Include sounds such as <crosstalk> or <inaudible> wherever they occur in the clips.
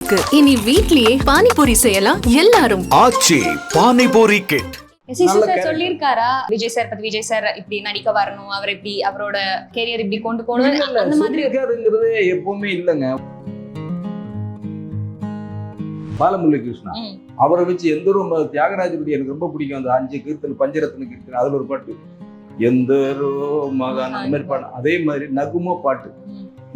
இருக்கு. இனி வீட்லயே பானிபூரி செய்யலாம் எல்லாரும். ஆச்சி பானிபூரி கிட் விஜய் சார் பத்தி விஜய் சார் இப்படி நடிக்க வரணும் அவர் இப்படி அவரோட கெரியர் இப்படி கொண்டு போகணும் இல்ல, இல்ல, அந்த மாதிரி. ஒரு- சொல்லியிருக்காருங்கிறது எப்பவுமே இல்லைங்க. பாலமுரளி கிருஷ்ணா. அவரை வச்சு எந்த ஒரு தியாகராஜருடைய எனக்கு ரொம்ப பிடிக்கும். அந்த அஞ்சு கீர்த்தன் பஞ்சரத்ன கீர்த்தன் அதுல ஒரு பாட்டு. எந்தரோ மகான் அந்த மாதிரி பாட்டு அதே மாதிரி நகுமோ பாட்டு.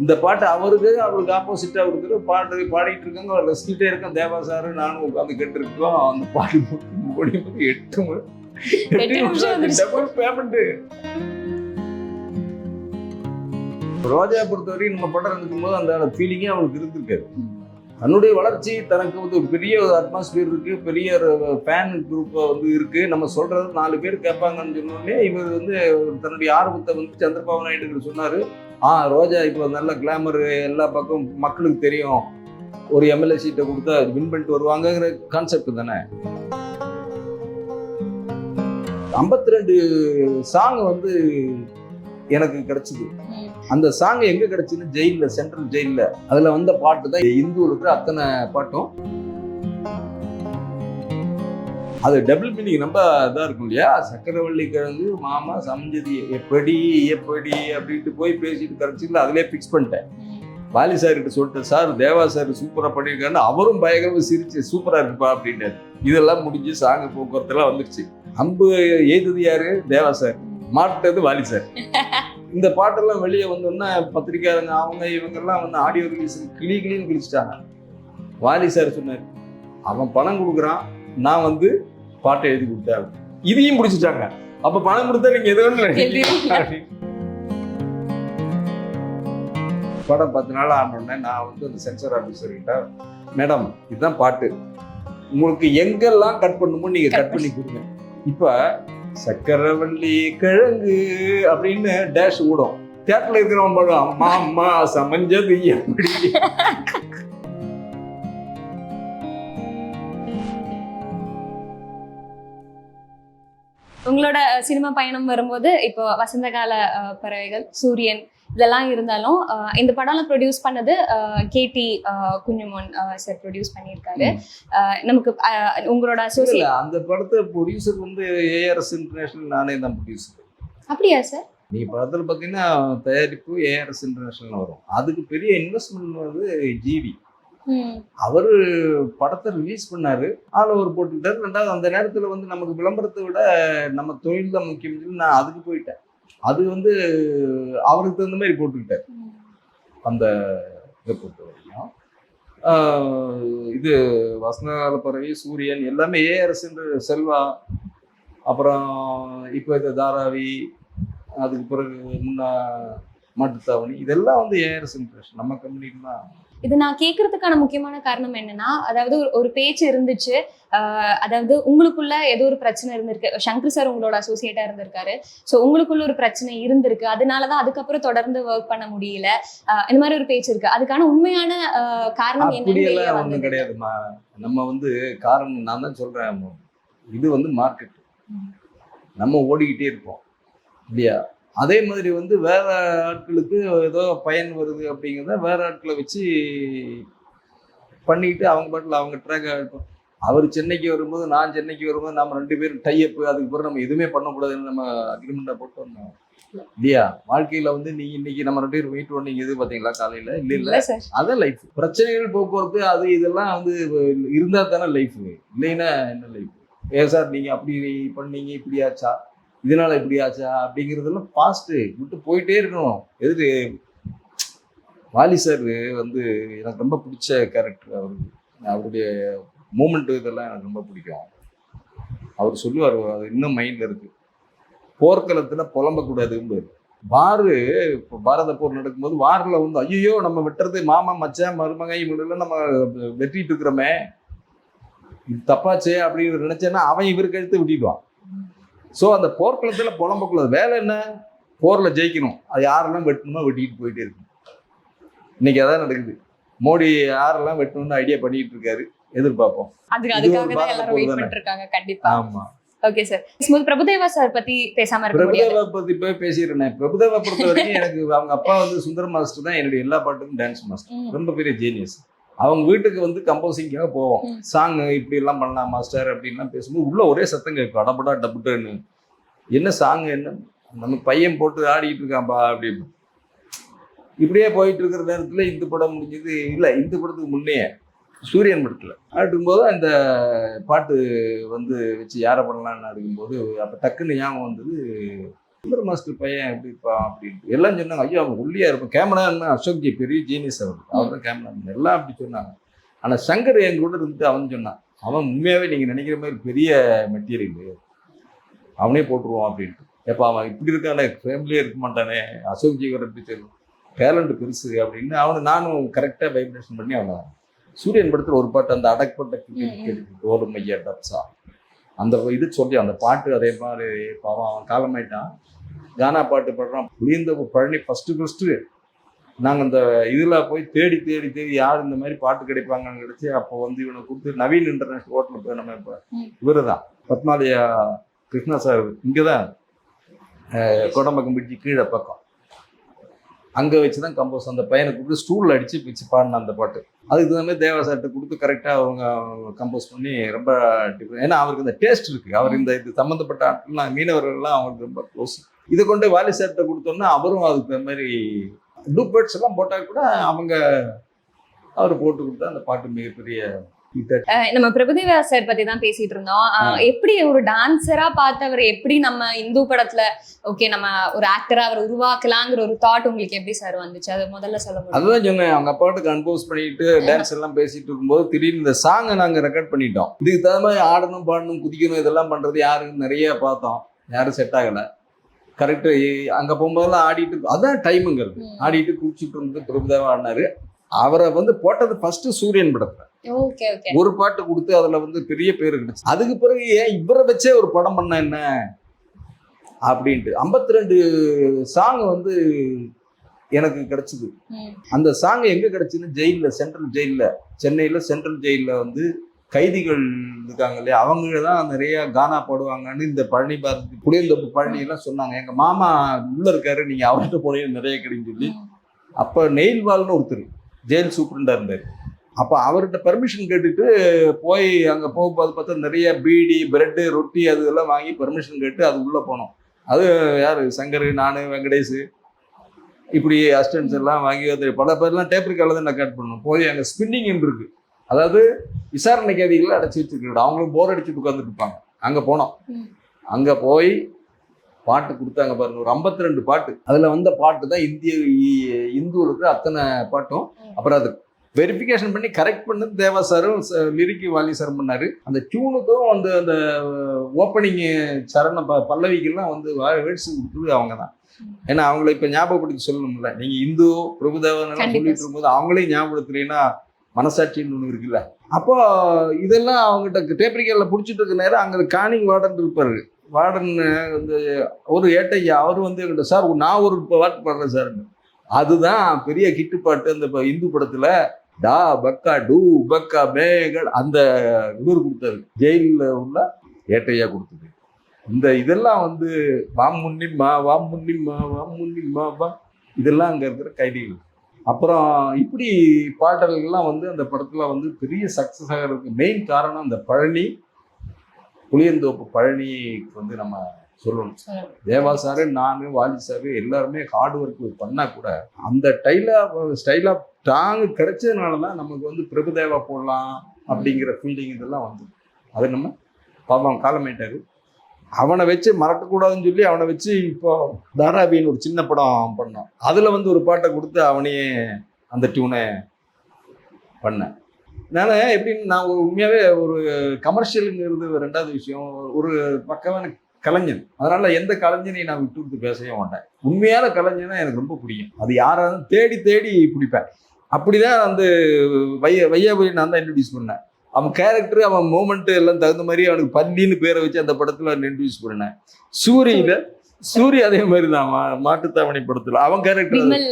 இந்த பாட்டு அவருக்கு அவருக்கு ஆப்போசிட்டா இருக்கிற பாட்டு பாடிட்டு இருக்காங்க. அவர் ரசிச்சுட்டே இருக்கோம் தேவா சாரு நானும் உட்காந்து கேட்டுருக்கோம். அந்த பாட்டு எட்டு மணி எட்டு நிமிஷம் வந்துருச்சு. டபுள் பேமெண்ட் ரோஜா பொறுத்தவரைக்கும் நம்ம படம் இருக்கும் போது அந்த ஃபீலிங்கே அவனுக்கு இருந்திருக்காரு தன்னுடைய வளர்ச்சி தனக்கு வந்து ஒரு பெரிய அட்மாஸ்பியர் இருக்குது பெரிய ஃபேன் குரூப்பை வந்து இருக்குது நம்ம சொல்கிறது நாலு பேர் கேட்பாங்கன்னு சொன்னோடனே இவர் வந்து தன்னுடைய ஆர்வத்தை வந்து சந்திரபாபு நாயுடு சொன்னார். ஆ ரோஜா இப்போ நல்ல கிளாமர் எல்லா பக்கம் மக்களுக்கு தெரியும். ஒரு எம்எல்ஏ சீட்டை கொடுத்தா வின் பண்ணிட்டு வருவாங்கங்கிற கான்செப்ட் தானே? ஐம்பத்தி ரெண்டு சாங் வந்து எனக்கு கிடைச்சிது. அந்த சாங் எங்க கிடைச்சுன்னு ஜெயிலில் சென்ட்ரல் ஜெயிலில் அதுல வந்த பாட்டு தான் இந்து இருக்கிற அத்தனை பாட்டும். அது டபுள் மீனிங் ரொம்ப இதாக இருக்கும் இல்லையா? சக்கரவள்ளி கிழங்கு மாமா சமஞ்சதி எப்படி எப்படி அப்படின்ட்டு போய் பேசிட்டு கரைச்சில அதுலயே ஃபிக்ஸ் பண்ணிட்டேன். வாலி சார் கிட்ட சொல்லிட்டு சார் தேவா சார் சூப்பராக பண்ணியிருக்காருன்னு அவரும் பயங்கரமாக சிரிச்சு சூப்பராக இருக்குப்பா அப்படின்ட்டாரு. இதெல்லாம் முடிஞ்சு சாங் போக்குவரத்துலாம் வந்துருச்சு. அம்பு எய்தது யாரு? தேவா சார் மாட்டது வாலி சார் <laughs> இந்த பாட்டெல்லாம் வெளியே வந்தோன்னா பத்திரிக்கையாளங்க அவங்க இவங்கெல்லாம் வந்து ஆடியோ ரிலீஸ் கிளி கிளின்னு கிழிச்சிட்டாங்க. வாலி சார் சொன்னார் அவன் பணம் கொடுக்குறான் நான் வந்து பாட்டை எழுதி கொடுத்தேன். இதையும் பிடிச்சிட்டாங்க. அப்ப பணம் கொடுத்தா நீங்க எது. படம் பத்து நாள் ஆனோடனே நான் வந்து அந்த சென்சார் ஆஃபீஸர் கிட்ட மேடம் இதுதான் பாட்டு. உங்களுக்கு எங்கெல்லாம் கட் பண்ணுமோ நீங்க Cut கட் பண்ணி கொடுங்க. இப்ப சக்கரவள்ளி கிழங்கு அப்படின்னு டேஷ் ஓடும் தேட்டர்ல இருக்கிறவன் படம் அம்மா அம்மா சமஞ்சது எப்படி? உங்களோட சினிமா பயணம் வரும்போது இப்போ வசந்த கால பறவைகள் சூரியன் இதெல்லாம் இருந்தாலும் இந்த படம்லாம் ப்ரொடியூஸ் பண்ணது கேடி குஞ்சுமோன் சார் ப்ரொடியூஸ் பண்ணியிருக்காரு. நமக்கு உங்களோட இல்ல, அசோசியேட் அந்த படத்தை ப்ரொடியூசர் வந்து ஏஆர்எஸ் இன்டர்நேஷனல் நானே தான் ப்ரொடியூசர் அப்படியா சார் நீ படத்தில் பார்த்தீங்கன்னா தயாரிப்பு ஏஆர்எஸ் இன்டர்நேஷனல் வரும். அதுக்கு பெரிய இன்வெஸ்ட்மெண்ட் வந்து ஜிவி அவர் படத்தை ரிலீஸ் பண்ணாரு. ஆள் ஒரு போட்டுக்கிட்டாரு. ரெண்டாவது அந்த நேரத்தில் வந்து நமக்கு விளம்பரத்தை விட நம்ம தொழில் தான் முக்கியம். நான் அதுக்கு போயிட்டேன். அது வந்து அவருக்கு தகுந்த மாதிரி போட்டுக்கிட்டார் அந்த இதை பொறுத்த வரைக்கும் இது வசனகால பறவை சூரியன் எல்லாமே ஏஆர்எஸ் செல்வா. அப்புறம் இப்போ இந்த தாராவி அதுக்கு பிறகு முன்னா மாட்டுத்தாவணி இதெல்லாம் வந்து ஏஆர்எஸ் இன்ட்ரெஸ்ட் நம்ம கம்பெனிக்கு தான். இது நான் கேட்கறதுக்கான முக்கியமான காரணம் என்னன்னா அதாவது ஒரு- பேச்சு இருந்துச்சு. அதாவது உங்களுக்குள்ள ஏதோ ஒரு பிரச்சனை இருந்திருக்கு. சங்கர் சார் உங்களோட அசோசியேட்டா இருந்திருக்காரு. ஸோ உங்களுக்குள்ள ஒரு பிரச்சனை இருந்திருக்கு. அதனாலதான் அதுக்கப்புறம் தொடர்ந்து ஒர்க் பண்ண முடியல. இந்த மாதிரி ஒரு பேச்சு இருக்கு. அதுக்கான உண்மையான காரணம் என்னன்னு கிடையாதுமா. நம்ம வந்து காரணம் நான் தான் சொல்றேன். இது வந்து மார்க்கெட். நம்ம ஓடிக்கிட்டே இருப்போம். இல்லையா? அதே மாதிரி வந்து வேற ஆட்களுக்கு ஏதோ பயன் வருது அப்படிங்கிறத வேற ஆட்களை வச்சு பண்ணிக்கிட்டு அவங்க பாட்டில் அவங்க ட்ராக் இருப்போம் அவர் சென்னைக்கு வரும்போது நான் சென்னைக்கு வரும்போது நம்ம ரெண்டு பேரும் டைப் அதுக்கு பிறகு நம்ம எதுவுமே பண்ணக்கூடாதுன்னு நம்ம அக்ரிமெண்ட்டாக போட்டு வந்தோம். இல்லையா? வாழ்க்கையில வந்து நீங்க இன்னைக்கு நம்ம ரெண்டு பேரும் வெயிட் பண்ணீங்க இது பாத்தீங்களா காலையில? இல்ல இல்ல. அதான் லைஃப் பிரச்சனைகள் போக்குவரத்து அது இதெல்லாம் வந்து இருந்தா தானே லைஃப் இல்லைன்னா என்ன லைஃப் ஏ சார் நீங்க அப்படி பண்ணீங்க இப்படி ஆச்சா? இதனால இப்படி ஆச்சா? அப்படிங்கிறதெல்லாம் பாஸ்ட்டு விட்டு போயிட்டே இருக்கணும். எதுக்கு? வாலி சார் வந்து எனக்கு ரொம்ப பிடிச்ச கேரக்டர் அவருக்கு அவருடைய மூமெண்ட்டு இதெல்லாம் எனக்கு ரொம்ப பிடிக்கும். அவர் சொல்லுவார் அது இன்னும் மைண்டில் இருக்குது போர்க்களத்தில் புலம்பக்கூடாதுன்னு வாரு இப்போ பாரத போர் நடக்கும்போது வாரில் வந்து ஐயோ நம்ம வெட்டுறது மாமா மச்சான் மருமகை இவங்களெல்லாம் நம்ம வெட்டிட்டு இருக்கிறோமே. இது தப்பாச்சே அப்படின்னு நினைச்சேன்னா அவன் இவருக்கு எடுத்து விட்டிடுவான். ஸோ அந்த போர்க்களத்துல புலம்பக்கூடாது வேலை என்ன? போர்ல ஜெயிக்கணும். அது யாரெல்லாம் வெட்டணுமோ வெட்டிட்டு போயிட்டே இருக்கும். இன்னைக்கு அதான் நடக்குது. மோடி யாரெல்லாம் வெட்டணும்னு ஐடியா பண்ணிட்டு இருக்காரு? எதிர்பார்ப்போம். ஆமா. ஓகே சார் பிரபுதேவா சார் பத்தி பேசாம பிரபுதேவா பத்தி போய் பேசிடுறேன். பிரபுதேவா பொறுத்த வரைக்கும் எனக்கு அவங்க அப்பா வந்து சுந்தர் மாஸ்டர் தான் என்னுடைய எல்லா பாட்டுக்கும் டான்ஸ் மாஸ்டர். ரொம்ப பெரிய ஜீனியஸ் அவங்க வீட்டுக்கு வந்து கம்போசிங்காக போவோம். சாங் இப்படி எல்லாம் பண்ணலாம் மாஸ்டர் அப்படின்லாம் பேசும்போது உள்ள ஒரே சத்தம் கேட்கும். அடபடா டபுட்டுன்னு. என்ன சாங் என்ன? நம்ம பையன் போட்டு ஆடிட்டு இருக்கான்பா அப்படின்னு. இப்படியே போயிட்டு இருக்கிற நேரத்தில் இந்த படம் முடிஞ்சது. இல்லை இந்த படத்துக்கு முன்னே சூரியன் படத்தில் ஆடும்போது அந்த பாட்டு வந்து வச்சு யாரை பண்ணலாம்னு ஆடுக்கும்போது அப்போ டக்குன்னு ஞாபகம் வந்தது சுந்தர் மாஸ்டர் பையன் எப்படிப்பா அப்படின்ட்டு. எல்லாம் சொன்னாங்க ஐயோ அவன் ஒல்லியா இருப்பான் கேமராமேன் அசோக் ஜி பெரிய ஜீனியஸ் அவர். அவர் தான் கேமராமேன் எல்லாம் அப்படி சொன்னாங்க. ஆனால் சங்கர் என் கூட இருந்துட்டு அவன் சொன்னான் அவன் உண்மையாகவே நீங்கள் நினைக்கிற மாதிரி பெரிய மெட்டீரியல் அவனே போட்டுருவான் அப்படின்ட்டு. எப்போ அவன் இப்படி இருக்கானே ஃபேமிலியே இருக்க மாட்டானே. அசோக் ஜி வர டீச்சர் டேலண்ட் பெருசு அப்படின்னு அவனை நானும் கரெக்டாக வைப்ரேஷன் பண்ணி அவனை. சூரியன் படத்தில் ஒரு பாட்டு அந்த அடக்கப்பட்ட ம். கேட்டு ஓடும் மையா டப்ஸா அந்த இது சொல்லி அந்த பாட்டு அதே மாதிரி பாவம் அவன் காலமாயிட்டான். கானா பாட்டு பாடுறான். புளியந்த பழனி ஃபஸ்ட்டு ஃபஸ்ட்டு நாங்கள் அந்த இதில் போய் தேடி தேடி தேடி யார் இந்த மாதிரி பாட்டு கிடைப்பாங்கன்னு கிடைச்சி அப்போ வந்து இவனை கூப்பிட்டு நவீன் இன்டர்நேஷனல் ஹோட்டலில் போய் நம்ம இப்போ இவர் தான் பத்மாலயா கிருஷ்ணா சார் இங்கே தான் கொடம்பக்கம் பிடிச்சி கீழே பக்கம். அங்கே வச்சு தான் கம்போஸ் அந்த பையனை கூப்பிட்டு ஸ்டூலில் அடித்து வச்சு பாடின அந்த பாட்டு. அதுக்கு தகுந்த மாதிரி தேவா கொடுத்து கரெக்டாக அவங்க கம்போஸ் பண்ணி ரொம்ப டிஃப்ரெண்ட் ஏன்னா அவருக்கு இந்த டேஸ்ட் இருக்குது அவர் இந்த இது சம்மந்தப்பட்ட ஆட்கள்லாம் மீனவர்கள்லாம் அவங்களுக்கு ரொம்ப க்ளோஸ் இதை கொண்டு வாலி சார்ட்ட கொடுத்தோன்னா அவரும் அதுக்கு தகுந்த மாதிரி டூப்பேட்ஸ் எல்லாம் போட்டால் கூட அவங்க அவர் போட்டு கொடுத்தா அந்த பாட்டு மிகப்பெரிய நம்ம பிரபுதேவா சார் பத்தி தான் பேசிட்டு இருந்தோம் எப்படி ஒரு டான்சரா பார்த்தவர் எப்படி நம்ம இந்து படத்துல ஓகே நம்ம ஒரு ஆக்டரா அவர் உருவாக்கலாங்கிற ஒரு தாட் உங்களுக்கு எப்படி சார் வந்துச்சு? அது முதல்ல சொல்ல முடியும்? அதுதான் சொன்னேன். அவங்க அப்பாட்டு கம்போஸ் பண்ணிட்டு டான்ஸ் எல்லாம் பேசிட்டு இருக்கும்போது திடீர்னு இந்த சாங்கை நாங்கள் ரெக்கார்ட் பண்ணிட்டோம். இதுக்கு தகுந்த மாதிரி ஆடணும் பாடணும் குதிக்கணும் இதெல்லாம் பண்றது யாருக்கு நிறைய பார்த்தோம். யாரும் செட் ஆகல. கரெக்டு அங்க போகும்போதெல்லாம் ஆடிட்டு அதான் டைமுங்கிறது. ஆடிட்டு குடிச்சிட்டு இருந்து பிரபுதேவா ஆடினாரு. அவரை வந்து போட்டது ஃபர்ஸ்ட் சூரியன் படத்துல. ஓகே ஒரு பாட்டு கொடுத்து அதுல வந்து பெரிய பேர் கிடைச்சு. அதுக்கு பிறகு ஏன் இவரை வச்சே ஒரு படம் பண்ண என்ன? அப்படின்ட்டு. 52 ரெண்டு சாங் வந்து எனக்கு கிடைச்சது. அந்த சாங் எங்க கிடைச்சுன்னு ஜெயில்ல சென்ட்ரல் ஜெயில்ல சென்னையில சென்ட்ரல் ஜெயில்ல வந்து கைதிகள் இருக்காங்க இல்லையா? அவங்க தான் நிறைய கானா பாடுவாங்கன்னு இந்த பழனி பாரதி புளியந்தோப்பு பழனி எல்லாம் சொன்னாங்க. எங்க மாமா உள்ள இருக்காரு நீங்க அவர்கிட்ட போனீங்க நிறைய கிடைக்கும் சொல்லி. அப்ப நெயில்வால்னு ஒருத்தர் ஜெயில் சூப்பரண்டா இருந்தார். அப்ப அவர்கிட்ட பர்மிஷன் கேட்டுட்டு போய் அங்க போகும்போது பார்த்தா நிறைய பீடி பிரெட்டு ரொட்டி அது இதெல்லாம் வாங்கி பர்மிஷன் கேட்டு அது உள்ள போனோம். அது யாரு? சங்கர் நானு வெங்கடேஷ். இப்படி அசிஸ்டன்ஸ் எல்லாம் வாங்கி அது பல பேர்லாம் டேப் ரிக்கார்டில் தான் ரெக்கார்ட் பண்ணணும் போய் அங்கே ஸ்பின்னிங் இருக்கு. அதாவது விசாரணை கைதிகளை அடைச்சி வச்சிருக்காங்க அவங்களும் போர் அடிச்சுட்டு உட்காந்துட்டு இருப்பாங்க. அங்கே போனோம். அங்கே போய் பாட்டு கொடுத்தாங்க பாருங்க. ஒரு 52 ரெண்டு பாட்டு. அதில் வந்த பாட்டு தான் இந்திய இந்து இருக்கிற அத்தனை பாட்டும். அப்புறம் அது வெரிஃபிகேஷன் பண்ணி கரெக்ட் பண்ணது தேவா சாரும் லிரிக்கு வாலி சாரும் பண்ணாரு. அந்த டியூனுக்கும் வந்து அந்த ஓப்பனிங் சரண ப பல்லவிக்கெல்லாம் வந்து வேர்ட்ஸ் கொடுத்தது அவங்க தான் ஏன்னா அவங்கள இப்போ ஞாபகப்படுத்தி சொல்லணும்ல. நீங்கள் இந்து பிரபுதேவன். சொல்லிட்டு இருக்கும்போது அவங்களையும் ஞாபகப்படுத்துறீங்கன்னா மனசாட்சின்னு ஒன்று இருக்குல்ல. அப்போ இதெல்லாம் அவங்ககிட்ட டேப்ரிக்கரில் பிடிச்சிட்டு இருக்க நேரம் அங்கே காணிங் வார்டன் இருப்பாரு. வார்டன் வந்து ஒரு ஏட்டையா அவர் வந்து என்கிட்ட சார் நான் ஒரு பாட்டு பாடுறேன் சார். அதுதான் பெரிய ஹிட்டு பாட்டு அந்த இந்து படத்துல. டா பக்கா டூ பக்கா மேகல் அந்த இவர் கொடுத்தாரு ஜெயிலில் உள்ள ஏட்டையா கொடுத்தது. இந்த இதெல்லாம் வந்து வாம் மா வாம் மா வாம் மா வா. இதெல்லாம் அங்கே இருக்கிற கைதிகள். அப்புறம் இப்படி பாடல்கள்லாம் வந்து அந்த படத்தில் வந்து பெரிய சக்ஸஸ் ஆகிறதுக்கு மெயின் காரணம் அந்த பழனி புளியந்தோப்பு பழனிக்கு வந்து நம்ம சொல்லணும். தேவா சாரு நான் வாலி சாரு எல்லாருமே ஹார்ட் ஒர்க் பண்ணா கூட அந்த டைலா ஸ்டைலா டாங் கிடைச்சதுனால தான் நமக்கு வந்து பிரபுதேவா போடலாம் அப்படிங்கிற ஃபீலிங் இதெல்லாம் வந்து அது நம்ம பாப்பம் காலமேட்டாரு. அவனை வச்சு மறக்கக்கூடாதுன்னு சொல்லி அவனை வச்சு இப்போ தாராபின்னு ஒரு சின்ன படம் பண்ணோம். அதில் வந்து ஒரு பாட்டை கொடுத்து அவனையே அந்த டியூனை பண்ணேன். நான் எப்படின்னு நான் ஒரு உண்மையாகவே ஒரு கமர்ஷியலுங்கிறது ரெண்டாவது விஷயம். ஒரு பக்கமான கலைஞன். அதனால எந்த கலைஞனையும் நான் விட்டு விட்டு பேசவே மாட்டேன். உண்மையான கலைஞனா எனக்கு ரொம்ப பிடிக்கும். அது யாராவது தேடி தேடி பிடிப்பேன். அப்படிதான் வந்து வைய வையாபுரி நான் தான் இன்ட்ரடியூஸ் பண்ணேன். அவன் கேரக்டர் அவன் மூமெண்ட் எல்லாம் தகுந்த மாதிரி அவனுக்கு பல்லின்னு பேரை வச்சு அந்த படத்துல இன்ட்ரடியூஸ் பண்ணேன். சூரியில சூரிய அதே மாதிரி தான் மாட்டுத்தாவணி படத்துல. அவன் கேரக்டர் விமல்.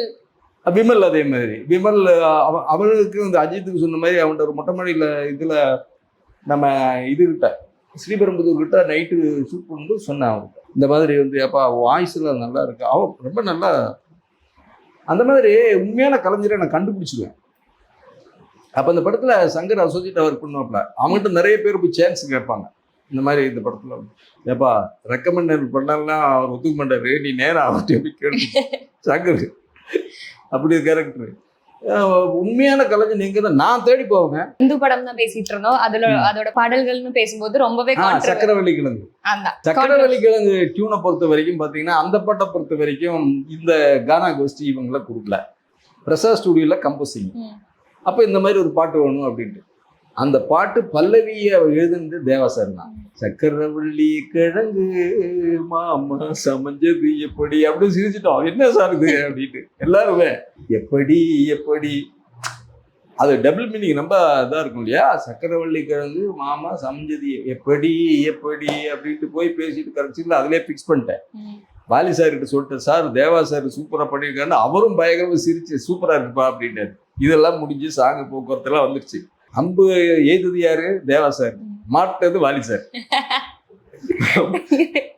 விமல் அதே மாதிரி. விமல் அவன் அவனுக்கு இந்த அஜித்துக்கு சொன்ன மாதிரி அவன்கிட்ட ஒரு மொட்டை மாடியில் இதில் நம்ம இது கிட்ட ஸ்ரீபெரும்புதூர் கிட்ட நைட்டு ஷூட் பண்ணும்போது சொன்னேன் அவருக்கு இந்த மாதிரி வந்து அப்பா வாய்ஸில் நல்லா இருக்கு? அவன் ரொம்ப நல்லா அந்த மாதிரி உண்மையான கலைஞரை நான் கண்டுபிடிச்சிருவேன். அப்போ அந்த படத்தில் சங்கர் அசோசியேட் அவர் பண்ணுவாப்ல அவங்ககிட்ட நிறைய பேர் போய் சான்ஸ் கேட்பாங்க. இந்த மாதிரி இந்த படத்தில் ஏப்பா ரெக்கமெண்ட் பண்ணலாம் அவர் ஒத்துக்க மாட்டார். நீ நேரம் அவர்கிட்ட போய் கேட்டு சங்கர் அப்படி கேரக்டர் உண்மையான கலைஞர் நீங்க தான் நான் தேடி போவேங்க இந்து படம் தான் பேசிட்டு இருந்தோம் அதுல. அதோட பாடல்கள்னு பேசும்போது ரொம்பவே. சக்கரவள்ளி கிழங்கு சக்கரவள்ளி கிழங்கு டியூனை பொறுத்த வரைக்கும் பாத்தீங்கன்னா அந்த பாட்டை பொறுத்த வரைக்கும் இந்த கானா கோஷ்டி இவங்கள கொடுக்கல பிரசாத் ஸ்டுடியோல கம்போசிங். அப்ப இந்த மாதிரி ஒரு பாட்டு வேணும் அப்படின்ட்டு அந்த பாட்டு பல்லவியை எழுதுனது தேவாசர் தான். சக்கரவள்ளி கிழங்கு மாமா சமைஞ்சது எப்படி? அப்படின்னு சிரிச்சிட்டோம். என்ன சார் இது? அப்படின்ட்டு. எல்லாருமே எப்படி எப்படி? அது டபுள் மீனிங் ரொம்ப இதா இருக்கும் இல்லையா? சக்கரவள்ளி கிழங்கு மாமா சமைஞ்சது எப்படி எப்படி? அப்படின்ட்டு போய் பேசிட்டு கரெக்டாக அதிலே ஃபிக்ஸ் பண்ணிட்டேன். ம். வாலி சார் கிட்ட சொல்லிட்டேன் சார் தேவா சார் சூப்பரா பண்ணியிருக்காருன்னு அவரும் பயங்கரமா சிரிச்சு சூப்பரா இருக்குப்பா அப்படின்ட்டாரு. இதெல்லாம் முடிஞ்சு சாங்கு போக்குவரத்துலாம் வந்துருச்சு. அம்பு எய்தது யாரு? தேவா சார். மாட்டது வாலி சார்.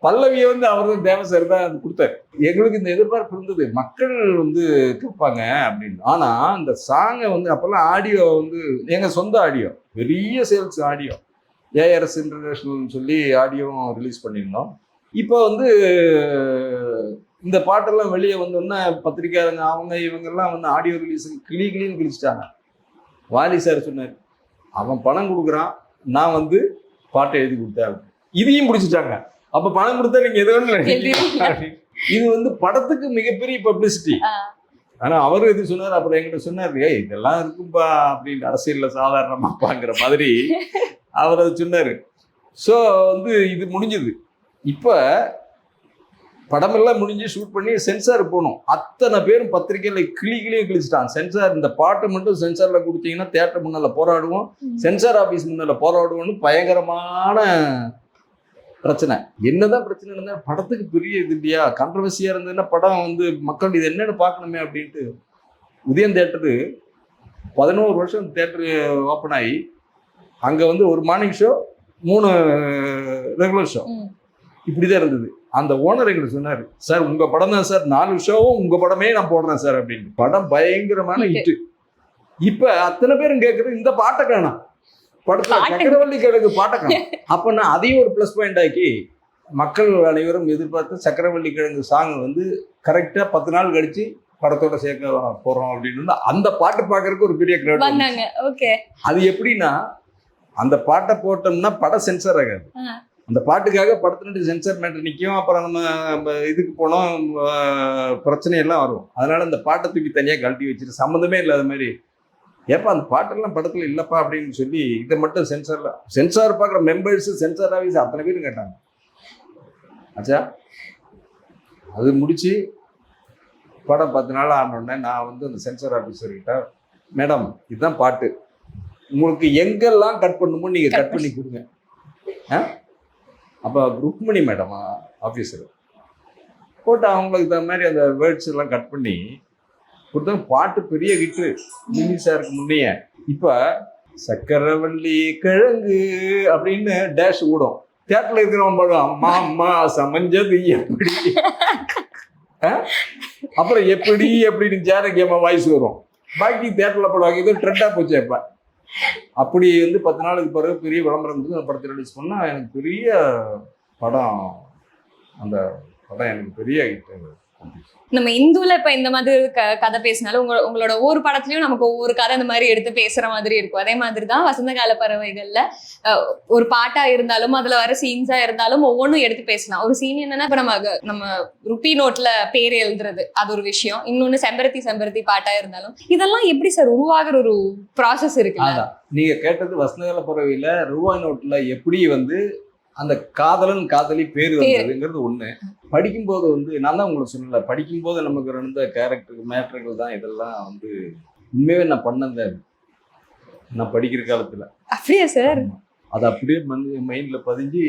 பல்லவியை வந்து அவர் தான் தேவ சார் தான் அது கொடுத்தாரு. எங்களுக்கு இந்த எதிர்பார்ப்பு இருந்தது. மக்கள் வந்து கேட்பாங்க அப்படின்னு. ஆனா அந்த சாங்கை வந்து அப்பெல்லாம் ஆடியோ வந்து எங்க சொந்த ஆடியோ பெரிய சேல்ஸ் ஆடியோ ஏஆர்எஸ் இன்டர்நேஷ்னல்னு சொல்லி ஆடியோவும் ரிலீஸ் பண்ணியிருந்தோம். இப்போ வந்து இந்த பாட்டெல்லாம் வெளியே வந்தோடனே பத்திரிக்கையாளங்க அவங்க இவங்கெல்லாம் வந்து ஆடியோ ரிலீஸுக்கு கிளி கிளின்னு கிழிச்சிட்டாங்க. வாலி சார் சொன்னார். அவன் பணம் கொடுக்குறான் நான் வந்து பாட்டை எழுதி கொடுத்தேன் இதையும் பிடிச்சிட்டாங்க அப்ப பணம் கொடுத்தா நீங்க எது வேணும். இது வந்து படத்துக்கு மிகப்பெரிய பப்ளிசிட்டி. ஆனா அவரு எது சொன்னார்? அப்புறம் என்கிட்ட சொன்னார் ஏய் இதெல்லாம் இருக்கும்பா அப்படின்னு அரசியல்ல சாதாரணமாப்பாங்கிற மாதிரி அவர் அது சொன்னாரு. ஸோ வந்து இது முடிஞ்சது. இப்ப படமெல்லாம் முடிஞ்சு ஷூட் பண்ணி சென்சார் போகணும் அத்தனை பேரும் பத்திரிக்கையில கிளி கிளியே கிழிச்சிட்டான் சென்சார் இந்த பாட்டு மட்டும் சென்சார்ல கொடுத்தீங்கன்னா தேட்டர் முன்னால போராடுவோம். சென்சார் ஆபீஸ் முன்னால போராடுவோம்னு பயங்கரமான பிரச்சனை. என்னதான் பிரச்சனை இருந்தா படத்துக்கு பெரிய இது இல்லையா? கான்ட்ரவர்சியா இருந்ததுன்னா படம் வந்து மக்கள் இது என்னன்னு பார்க்கணுமே அப்படின்ட்டு உதயம் தேட்டரு பதினோரு வருஷம் தேட்டரு ஓப்பன் ஆகி அங்க வந்து ஒரு மார்னிங் ஷோ மூணு ரெகுலர் ஷோ ம். இப்படிதான் இருந்தது. அந்த ஓனர் எங்களுக்கு சொன்னாரு சார் உங்க படம் தான் சார் நாலு ஷோவும் உங்க படமே நான் போடுறேன் சார் அப்படின்னு. படம் பயங்கரமான Hit. ஹிட் இப்ப அத்தனை பேரும் கேட்கறது இந்த பாட்டை காணோம். படத்துல. சக்கரவள்ளி கிழக்கு பாட்டை காணோம். <laughs> அப்ப நான் அதையும் ஒரு ப்ளஸ் பாயிண்ட் ஆக்கி மக்கள் அனைவரும் எதிர்பார்த்து சக்கரவள்ளி கிழங்கு சாங் வந்து கரெக்டா பத்து நாள் கழிச்சு படத்தோட சேர்க்க போறோம் அப்படின்னு அந்த பாட்டு பார்க்கறதுக்கு ஒரு பெரிய கிரௌட் அது எப்படின்னா அந்த பாட்டை போட்டோம்னா படம் சென்சார் ஆகாது. அந்த பாட்டுக்காக படத்தினுடைய சென்சார் மேட்டர் நிற்கும் அப்புறம் நம்ம இதுக்கு போனோம். ஆஹ் பிரச்சனை எல்லாம் வரும். அதனால அந்த பாட்டை தூக்கி தனியாக கழட்டி வச்சுட்டு சம்மந்தமே இல்லாத மாதிரி ஏப்பா அந்த பாட்டெல்லாம் படத்தில் இல்லைப்பா அப்படின்னு சொல்லி இதை மட்டும் சென்சார்ல சென்சார் பார்க்குற மெம்பர்ஸ் சென்சார் ஆஃபீஸ் அத்தனை பேரும் கேட்டாங்க. ஆச்சா? அது முடிச்சு படம் பத்து நாள் ஆனோடனே நான் வந்து அந்த சென்சார் ஆஃபீஸர்கிட்ட மேடம் இதுதான் பாட்டு. உங்களுக்கு எங்கெல்லாம் கட் பண்ணுமோ நீங்க Cut கட் பண்ணி கொடுங்க. ஆ? அப்போ ருக்மணி மேடம் ஆஃபீஸர் போட்டு அவங்களுக்கு தகுந்த மாதிரி அந்த வேர்ட்ஸ் எல்லாம் கட் பண்ணி கொடுத்தாங்க பாட்டு பெரிய ஹிட்டு மினி சாருக்கு முன்னையே. இப்போ சக்கரவள்ளி கிழங்கு அப்படின்னு டேஷ் ஓடும். தேட்டரில் இருக்கிறவன் பாடுவான் அம்மா அம்மா சமைஞ்சது எப்படி? ஆ? அப்புறம் எப்படி அப்படின்னு ஜானகி அம்மா வாய்ஸ் வரும். பாக்கி தேட்டரில் பாடுவாங்க இது ட்ரெண்டாக போச்சு இப்போ அப்படி வந்து பத்து நாளுக்கு பிறகு பெரிய விளம்பரம் கொடுத்து அந்த படத்தை ரிலீஸ் பண்ணால் எனக்கு பெரிய படம் அந்த படம் எனக்கு பெரிய ஹிட் நம்ம இந்துல இப்ப இந்த மாதிரி க- கதை பேசினாலும் உங்க உங்களோட ஒவ்வொரு படத்துலயும் நமக்கு ஒவ்வொரு கதை இந்த மாதிரி எடுத்து பேசுற மாதிரி இருக்கும். அதே மாதிரி தான் வசந்த கால பறவைகள்ல ஒரு பாட்டா இருந்தாலும் அதுல வர சீன்ஸா இருந்தாலும் ஒவ்வொன்றும் எடுத்து பேசலாம். ஒரு சீன் என்னன்னா இப்ப நம்ம நம்ம ருப்பி நோட்ல பேர் எழுதுறது அது ஒரு விஷயம். இன்னொன்னு செம்பருத்தி செம்பருத்தி பாட்டா இருந்தாலும் இதெல்லாம் எப்படி சார் உருவாகிற ஒரு ப்ராசஸ் இருக்கு நீங்க கேட்டது வசந்தகால பறவையில ரூபாய் நோட்ல எப்படி வந்து அந்த காதலன் காதலி பேர். வந்ததுங்கிறது ஒண்ணு. படிக்கும்போது வந்து நான் தான் உங்களுக்கு சொல்லல படிக்கும்போது நமக்கு இருந்த கேரக்டர் மேட்டர்கள் தான் இதெல்லாம் வந்து உண்மையாவே நான் பண்ணத. நான் படிக்கிற காலத்துல. அப்படியா சார் அது அப்படியே மைண்ட்ல பதிஞ்சு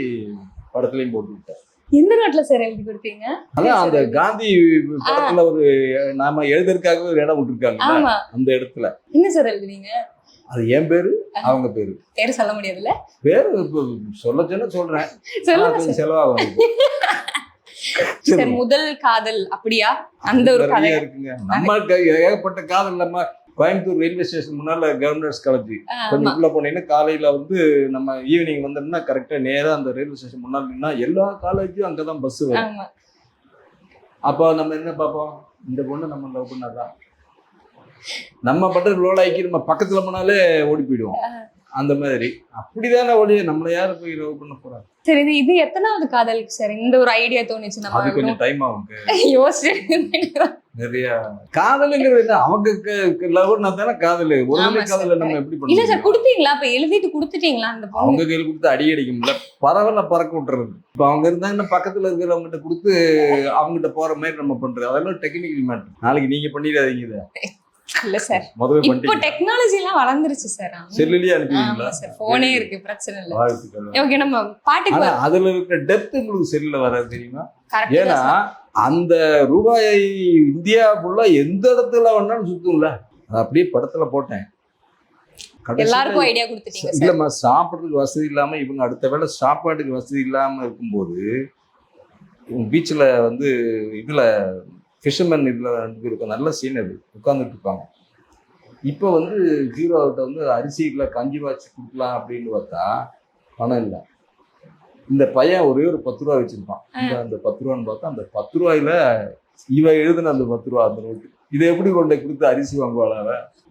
படத்துலயும் போட்டு விட்டேன். எந்த நோட்ல சார் எழுதி கொடுப்பீங்க? அதான் அந்த காந்தி படத்துல ஒரு நாம எழுதுறதுக்காகவே ஒரு இடம் விட்டுருக்காங்க அந்த இடத்துல. என்ன சார் எழுதுனீங்க? அது என் பேரு அவங்க பேரு. பேர் சொல்ல முடியாதுல்ல? பேரு இப்ப சொல்ல சொன்ன சொல்றேன் செலவாகும் <laughs> முதல் காதல் அப்படியா? அந்த ஒரு கதை இருக்குங்க. நம்ம ஏகப்பட்ட காதல் நம்ம கோயம்புத்தூர் ரயில்வே ஸ்டேஷன் முன்னால கவர்னர்ஸ் காலேஜ் கொஞ்சம் உள்ள போனீங்கன்னா காலையில வந்து நம்ம ஈவினிங் வந்தோம்னா கரெக்டா நேரா அந்த ரயில்வே ஸ்டேஷன் நின்னா எல்லா காலேஜும் அங்கதான் பஸ் வரும். அப்போ நம்ம என்ன பார்ப்போம்? இந்த பொண்ணு நம்ம லவ் பண்ணாதான் நம்ம பட்டு ரோல் ஆக்கி நம்ம பக்கத்துல போனாலே ஓடி போயிடுவோம். அந்த மாதிரி. அப்படிதானே ஓடி நம்மள யாரு போய் லவ் பண்ண போறாங்க சரி இது இது எத்தனாவது காதலுக்கு சார்? இந்த ஒரு ஐடியா தோணுச்சு அது நம்ம கொஞ்சம் டைம் ஆகும் <laughs> யோசிச்சு நிறைய காதலுங்கிறது என்ன? அவங்க லவ்னா தானே காதல்? ஒரு நிலை காதல. நம்ம எப்படி இல்ல பண்ண சார் கொடுத்தீங்களா? அப்ப எழுதிட்டு கொடுத்துட்டீங்களா அந்த பொண்ணு? அவங்க கையில் கொடுத்து அடி அடிக்கும்ல பரவாயில்ல பறக்க விட்டுறது. இப்போ அவங்க இருந்தாங்கன்னா பக்கத்துல இருக்கிறவங்ககிட்ட கொடுத்து அவங்ககிட்ட போற மாதிரி நம்ம பண்றது. அதெல்லாம் டெக்னிக்கல் மேட்டர் நாளைக்கு நீங்க பண்ணிடாதீங்க இதை. <laughs> இல்ல சார். இப்போ டெக்னாலஜி எல்லாம் வளர்ந்துருச்சு சார். செல்லுலயே அனுப்பிடுவீங்களா சார் போனே இருக்கு பிரச்சனை இல்ல. ஓகே நம்ம பாட்டுக்கு அதுல இருக்கிற டெப்த் உங்களுக்கு செல்லுல வராது தெரியுமா? ஏன்னா அந்த ரூபாயை இந்தியா ஃபுல்லா எந்த இடத்துல வேணாலும் சுத்தும்ல. அது அப்படியே படத்துல போட்டேன். எல்லாருக்கும் ஐடியா கொடுத்துட்டீங்க இல்லம்மா சாப்பிட்றதுக்கு வசதி இல்லாம இவங்க அடுத்த வேளை சாப்பாட்டுக்கு வசதி இல்லாம இருக்கும்போது பீச்சில் வந்து இதுல ஃபிஷர்மேன் இதுல ரெண்டு பேர் இருக்கும். நல்ல சீன் அது. உட்காந்துட்டு இருப்பாங்க. இப்போ வந்து ஹீரோகிட்ட வந்து அரிசி இல்லை கஞ்சி வாய்ச்சி கொடுக்கலாம் அப்படின்னு பார்த்தா பணம் இல்லை. இந்த பையன் ஒரே ஒரு பத்து ரூபா வச்சிருப்பான். இந்த அந்த பத்து ரூபான்னு பார்த்தா அந்த பத்து ரூபாயில இவ எழுதுன அந்த பத்து ரூபா அந்த நோட்டு. இதை எப்படி கொண்டு கொடுத்து அரிசி வாங்குவாளா அவ?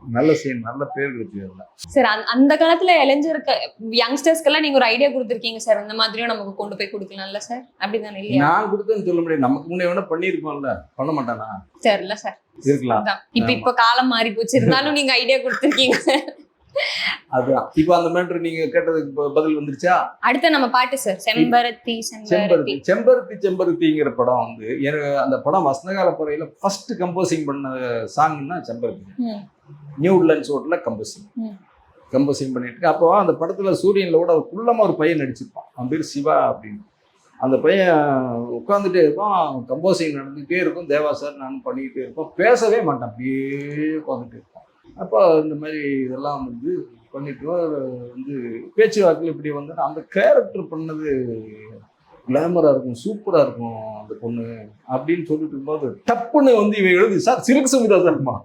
நல்ல சீன் நல்ல பேர் கிடைச்சது சார் அந்த- அந்த காலத்துல இளைஞருக்கு யங்ஸ்டர்ஸ்க்கெல்லாம் நீங்க ஒரு ஐடியா கொடுத்துருக்கீங்க சார் இந்த மாதிரியும் நமக்கு கொண்டு போய் கொடுக்கலாம்ல சார்? அப்படிதானே இல்லையா? நான் கொடுத்தேன்னு சொல்ல முடியாது. நமக்கு முன்னே வேணா பண்ணியிருப்போம்ல. பண்ண மாட்டானா? சார் இல்ல சார். இருக்கலாம். இப்ப இப்ப காலம் மாறி போச்சு. இருந்தாலும் நீங்க ஐடியா கொடுத்துருக்கீங்க. அதுதான் இப்போ அந்த மேட்ரு நீங்க கேட்டதுக்கு பதில் வந்துருச்சா? அடுத்து நம்ம பாட்டு சார் செம்பருத்தி செம்பருத்தி. செம்பருத்தி செம்பருத்தி செம்பருத்திங்கிற படம் வந்து எனக்கு அந்த படம் வசந்தகால பறையில ஃபர்ஸ்ட் கம்போசிங் பண்ண சாங்னா செம்பருத்தி. நியூ லன்ஸ் ஓட்டில் கம்போசிங். கம்போசிங் பண்ணிட்டு. அப்போ அந்த படத்துல சூரியன்ல கூட ஒரு குள்ளமா ஒரு பையன் நடிச்சிருப்பான். அவன் பேர் சிவா அப்படின்னு. அந்த பையன் உட்காந்துட்டே இருப்பான். கம்போசிங் நடந்துகிட்டே இருக்கும். தேவா சார் நானும் பண்ணிக்கிட்டே இருப்போம். பேசவே மாட்டான். அப்படியே உட்காந்துட்டே இருப்பான். அப்போ இந்த மாதிரி இதெல்லாம் வந்து பண்ணிட்டு வந்து பேச்சு இப்படி வந்து அந்த கேரக்டர் பண்ணது கிளாமரா இருக்கும் சூப்பரா இருக்கும் அந்த பொண்ணு அப்படின்னு சொல்லிட்டு இருக்கும்போது டப்புன்னு வந்து இவன் எழுதி சார் சிறுக்கு சுமிதா சார்மா?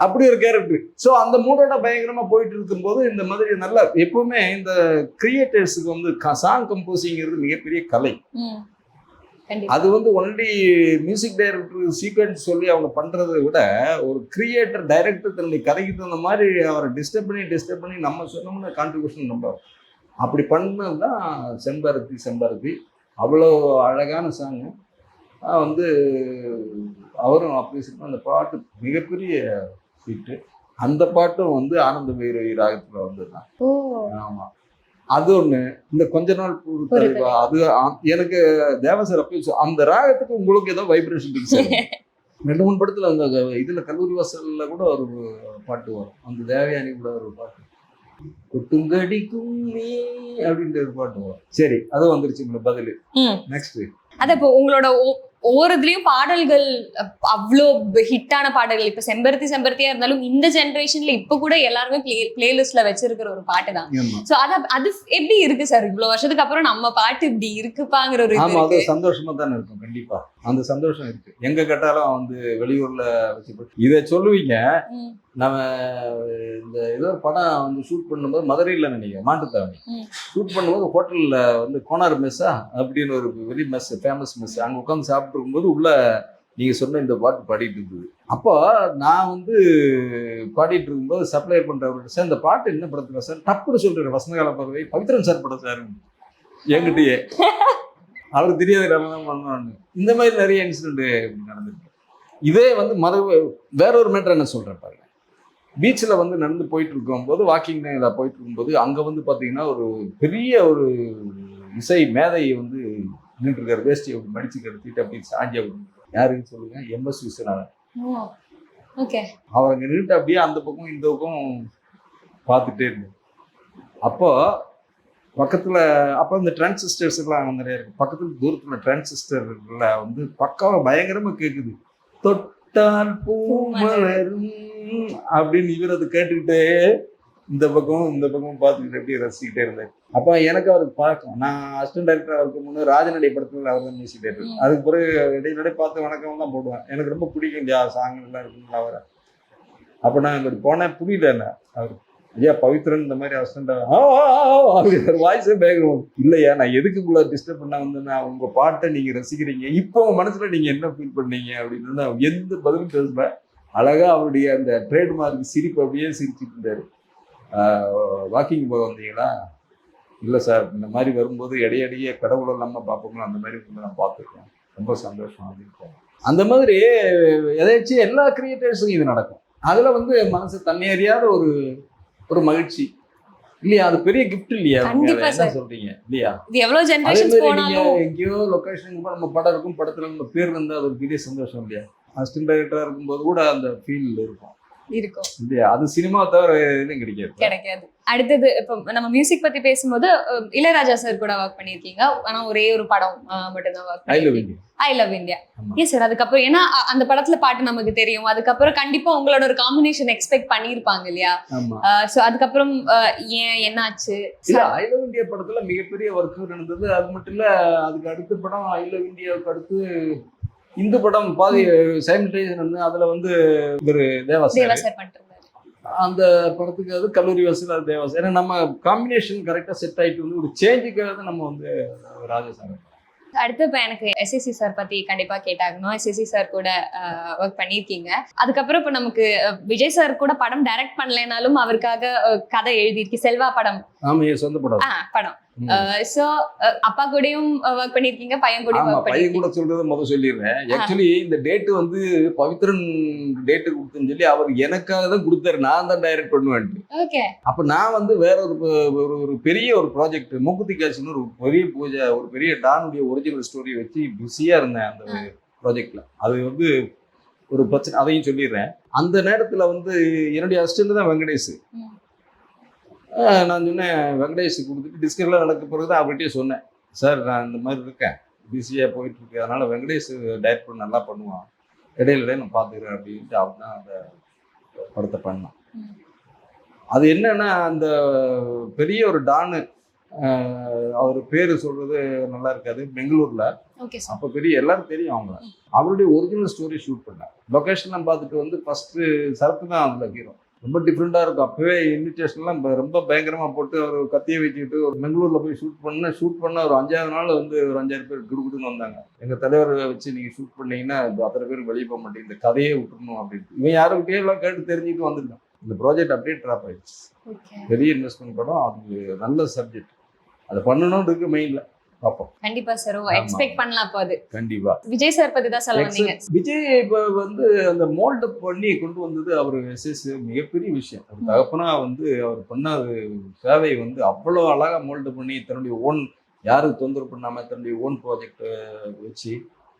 அப்படி ஒரு கேரக்டர் ஸோ அந்த மூடோட பயங்கரமா போயிட்டு இருக்கும்போது இந்த மாதிரி நல்ல எப்பவுமே இந்த கிரியேட்டர்ஸுக்கு வந்து சாங் கம்போசிங்கிறது மிகப்பெரிய கலை. அது வந்து ஒன்லி மியூசிக் டைரக்டர் சீக்வன்ஸ் சொல்லி அவங்க பண்றதை விட ஒரு கிரியேட்டர் டைரக்டர் தன்னுடைய கதைக்கு தகுந்த மாதிரி அவரை டிஸ்டர்ப் பண்ணி டிஸ்டர்ப் பண்ணி நம்ம சொன்னோம்னா கான்ட்ரிபியூஷன் நம்ம அப்படி பண்ணது தான் செம்பருத்தி செம்பருத்தி அவ்வளோ அழகான சாங்கு வந்து அவரும் அப்ரிசியேட் அந்த பாட்டு மிகப்பெரிய ஹிட்டு அந்த பாட்டும் வந்து ஆனந்த பைரவி ராகத்தில் வந்தது தான் ஆமாம் அது ஒன்று இந்த கொஞ்ச நாள் அது எனக்கு தேவசர் அப்போ சொ- அந்த ராகத்துக்கு உங்களுக்கு ஏதோ வைப்ரேஷன் இருக்கு ரெண்டு மூணு படத்துல அந்த இதுல கல்லூரி வாசல்ல கூட ஒரு பாட்டு வரும். அந்த தேவயானி கூட ஒரு பாட்டு. கொட்டுங்கடிக்கும் நீ அப்படின்ற ஒரு பாட்டு வரும். சரி அது வந்துருச்சு உங்களுக்கு பதில். நெக்ஸ்ட் அத இப்போ உங்களோட ஒவ்வொரு இதுலயும் பாடல்கள் அவ்வளோ ஹிட்டான பாடல்கள். இப்ப செம்பருத்தி செம்பருத்தியா இருந்தாலும் இந்த ஜெனரேஷன்ல இப்ப கூட எல்லாருமே பிளே பிளேலிஸ்ட்ல வச்சிருக்கிற ஒரு பாட்டு தான். சோ அத அது எப்படி இருக்கு சார் இவ்வளவு வருஷத்துக்கு அப்புறம் நம்ம பாட்டு இப்படி இருக்குப்பாங்கிற ஒரு சந்தோஷமா தானே இருக்கும் கண்டிப்பா. அந்த சந்தோஷம் இருக்கு. எங்க கேட்டாலும் வந்து வெளியூர்ல வச்சு இதை சொல்லுவீங்க. நம்ம இந்த ஏதோ படம் வந்து ஷூட் பண்ணும்போது மதுரையில் நினைக்கிறேன் மாட்டுத்தாவணி. ஷூட் பண்ணும்போது ஹோட்டலில் வந்து கோனார் மெஸ்ஸா அப்படின்னு ஒரு பெரிய மெஸ் ஃபேமஸ் மெஸ் அங்கே உட்காந்து சாப்பிட்டு இருக்கும்போது உள்ள நீங்கள் சொன்ன இந்த பாட்டு பாடிட்டு இருந்தது. அப்போ நான் வந்து பாடிட்டு இருக்கும்போது சப்ளை பண்ணுறவர்கிட்ட சார் இந்த பாட்டு என்ன படத்தில் சார்? டப்புன்னு சொல்கிறேன் வசந்தகால பறவை பவித்ரன் சார் படம் சார். என்கிட்டயே. <laughs> அவருக்கு தெரியாது நம்ம தான் பண்ணோன்னு இந்த மாதிரி நிறைய இன்சிடென்ட் நடந்திருக்கு. இதே வந்து மறு வேற ஒரு மேட்டர் என்ன சொல்கிறேன் பாருங்க. பீச்சில் வந்து நடந்து போயிட்டு இருக்கும்போது வாக்கிங் இதில் போயிட்டு இருக்கும்போது அங்கே வந்து பார்த்தீங்கன்னா ஒரு பெரிய ஒரு இசை மேதையை வந்து நின்றுட்டு இருக்காரு. வேஷ்டி அப்படி மடிச்சு கடுத்திட்டு அப்படி சாஞ்சி அப்படி யாருன்னு சொல்லுங்க? எம்எஸ் விஸ்வநாதன். ஓ, ஓகே அவர் அங்கே நின்றுட்டு அப்படியே அந்த பக்கம் இந்த பக்கம் பார்த்துட்டே இருந்தேன். அப்போ பக்கத்தில் அப்போ இந்த டிரான்சிஸ்டர்ஸ் எல்லாம் அங்க நிறைய இருக்கு. பக்கத்தில் தூரத்தில் டிரான்சிஸ்டர்ல வந்து பக்காவா பயங்கரமாக கேட்குது தொட்டால் பூ மலரும் அப்படின்னு இவர் அதை கேட்டுக்கிட்டே இந்த பக்கமும் இந்த பக்கமும் பார்த்துக்கிட்டு அப்படியே ரசிச்சுக்கிட்டே இருந்தேன் அப்போ எனக்கு அவருக்கு பழக்கம். நான் அசிஸ்டன்ட் டைரக்டர் அவருக்கு முன்னே ராஜநடை படத்தில் அவர் தான் மியூசிக் டைரக்டர். அதுக்கு பிறகு இடையில பார்த்து வணக்கம் தான் போடுவேன். எனக்கு ரொம்ப பிடிக்கும். இல்லையா சாங் எல்லாம் இருக்குங்களா அவரை. அப்போ நான் இங்கிட்டு போனேன். புரியல அவர் ஐயா பவித்ரன் இந்த மாதிரி அசிஸ்டண்ட் வாய்ஸே பேக்ரவுண்ட் இல்லையா நான் எதுக்குள்ள டிஸ்டர்ப் பண்ண வந்தேன்னா உங்க பாட்டை நீங்க ரசிக்கிறீங்க? இப்போ உங்க மனசுல நீங்க என்ன ஃபீல் பண்ணீங்க அப்படின்னு எந்த பதிலும் பேசல. அழகா அவருடைய அந்த ட்ரேட்மார்க் சிரிப்பு அப்படியே சிரிச்சுட்டு இருந்தாரு. வாக்கிங் போக வந்தீங்களா? இல்லை சார் இந்த மாதிரி வரும்போது இடையிடையே கடவுளை நம்ம பார்ப்போம்ல அந்த மாதிரி வந்து நான் பார்த்துருக்கேன். ரொம்ப சந்தோஷம் அப்படின்னு அந்த மாதிரி எதாச்சும் எல்லா கிரியேட்டர்ஸுக்கும் இது நடக்கும். அதில் வந்து மனசு தன்னியறியாத ஒரு ஒரு மகிழ்ச்சி. இல்லையா? அது பெரிய கிஃப்ட் இல்லையா? என்ன. சொல்றீங்க? இல்லையா? இது எவ்வளவு ஜெனரேஷன்ஸ் போனாலும் எங்கேயோ லொகேஷனுக்கு போய் நம்ம படம் இருக்கும் படத்துல நம்ம பேர் இருந்தா அது ஒரு பெரிய சந்தோஷம் இல்லையா? அசிஸ்டன்ட் டைரக்டரா இருக்கும்போது கூட அந்த ஃபீல் இருக்கும். இருக்கும். இல்லையா? அது சினிமா தவிர எதுவும் கிடைக்காது. கிடைக்காது. அடுத்தது இப்போ நம்ம மியூசிக் பத்தி பேசும்போது இளையராஜா சார் கூட ஒர்க் பண்ணிருக்கீங்க ஆனா ஒரே ஒரு படம் மட்டும்தான் ஒர்க் ஐ லவ் பண்ணிருக்கீங்க I love India. Yes sir அதுக்கப்புறம் ஏன்னா அந்த படத்துல பாட்டு நமக்கு தெரியும். அதுக்கப்புறம் கண்டிப்பா உங்களோட ஒரு காம்பினேஷன் எக்ஸ்பெக்ட் பண்ணியிருப்பாங்க இல்லையா? சோ அதுக்கப்புறம் ஏன் என்னாச்சு? ஐ லவ் இந்தியா படத்துல மிகப்பெரிய ஒர்க் நடந்தது. அது மட்டும் இல்ல அதுக்கு அடுத்த படம் ஐ லவ் இந்தியாவுக்கு அடுத்து இந்த படம் பாதி சைமல்டேஷன் வந்து அதுல வந்து தேவாசி தேவா சார் இருந்தாரு அந்த படத்துக்கு அது கல்லூரி வாசல் அது தேவாசி ஏன்னா நம்ம காம்பினேஷன் கரெக்டா செட் ஆயிட்டு வந்து ஒரு சேஞ்சுக்காக நம்ம வந்து ராஜசாமி அடுத்து இப்போ எனக்கு எஸ்எஸ்சி சார் பத்தி கண்டிப்பா கேட்டாகணும். எஸ்எஸ்சி சார் கூட ஒர்க் பண்ணியிருக்கீங்க. அதுக்கப்புறம் இப்போ நமக்கு விஜய் சார் கூட படம் டைரக்ட் பண்ணலைனாலும் அவருக்காக கதை எழுதியிருக்கு. செல்வா படம். ஆமா என் சொந்த படம். படம். சோ அப்பா கூடயும் ஒர்க் பண்ணிருக்கீங்க பையன் ஒர்க் பையன் கூட சொல்றத முதல் சொல்லிடுறேன். ஆக்சுவலி இந்த டேட் வந்து பவித்ரன் டேட்டு கொடுத்துன்னு சொல்லி அவர் எனக்காக தான் கொடுத்தாரு. நான் தான் டைரக்ட் பண்ணுவேன்ட்டு ஓகே அப்ப நான் வந்து வேற ஒரு ஒரு ஒரு பெரிய ஒரு ப்ராஜெக்ட் மூக்குத்தி காட்சின்னு ஒரு பெரிய பூஜை ஒரு பெரிய டானுடைய ஒரிஜினல் ஸ்டோரி வச்சு பிஸியா இருந்தேன் அந்த ப்ராஜெக்ட்ல அது வந்து ஒரு பிரச்சனை அதையும் சொல்லிடுறேன். அந்த நேரத்துல வந்து என்னுடைய அசிஸ்டன்ட் தான் வெங்கடேஷ். நான் சொன்னேன் வெங்கடேஷ் கொடுத்துட்டு டிஸ்கர்லாம் நடக்க பிறகு தான் அவர்கிட்டயே சொன்னேன். சார் நான் இந்த மாதிரி இருக்கேன். பிஸியாக போயிட்டு இருக்கு. அதனால வெங்கடேஷ் டைரக்ட் பண்ணி நல்லா பண்ணுவான். இடையில நான் பார்த்துக்கிறேன் அப்படின்ட்டு அவர் தான் அந்த படத்தை பண்ணான். அது என்னன்னா அந்த பெரிய ஒரு டானு அவர் பேர் சொல்றது நல்லா இருக்காது பெங்களூர்ல. அப்போ பெரிய எல்லாரும் தெரியும் அவங்க அவருடைய ஒரிஜினல் ஸ்டோரி ஷூட் பண்ணேன் லொக்கேஷன்லாம் பார்த்துட்டு வந்து ஃபர்ஸ்ட் சரத்து தான் அதில் ஹீரோ ரொம்ப டிஃப்ரெண்டாக இருக்கும். அப்போவே இன்விடேஷன்லாம் ரொம்ப பயங்கரமாக போட்டு ஒரு கத்தியை வச்சுக்கிட்டு ஒரு பெங்களூரில் போய் ஷூட் பண்ண ஷூட் பண்ண ஒரு அஞ்சாவது நாள் வந்து ஒரு அஞ்சாயிரம் பேர் குடுக்குதுன்னு வந்தாங்க. எங்கள் தலைவரை வச்சு நீங்கள் ஷூட் பண்ணீங்கன்னா அத்தனை பேர் வெளியே போக மாட்டேங்குது இந்த கதையே விட்டுறணும் அப்படின்ட்டு. இவன் யாருக்கிட்டே எல்லாம் கேட்டு தெரிஞ்சுட்டு வந்துருக்கான். இந்த ப்ராஜெக்ட் அப்படியே ட்ராப் ஆயிடுச்சு. பெரிய இன்வெஸ்ட்மெண்ட் படம். அது நல்ல சப்ஜெக்ட் அதை பண்ணணும்னு இருக்கு மெயினில் பார்ப்போம். கண்டிப்பா சார். எக்ஸ்பெக்ட் பண்ணலாம் அப்போ அது. கண்டிப்பா. விஜய் சார் பத்தி தான் சொல்ல வந்தீங்க. விஜய் இப்ப வந்து அந்த மோல்டப் பண்ணி கொண்டு வந்தது அவர் எஸ்எஸ் மிகப்பெரிய விஷயம். ஒரு தகப்பனா வந்து அவர் பண்ண சேவை வந்து அவ்வளோ அழகா மோல்டு பண்ணி தன்னுடைய ஓன் யாருக்கு தொந்தரவு பண்ணாம தன்னுடைய ஓன் ப்ராஜெக்ட் வச்சு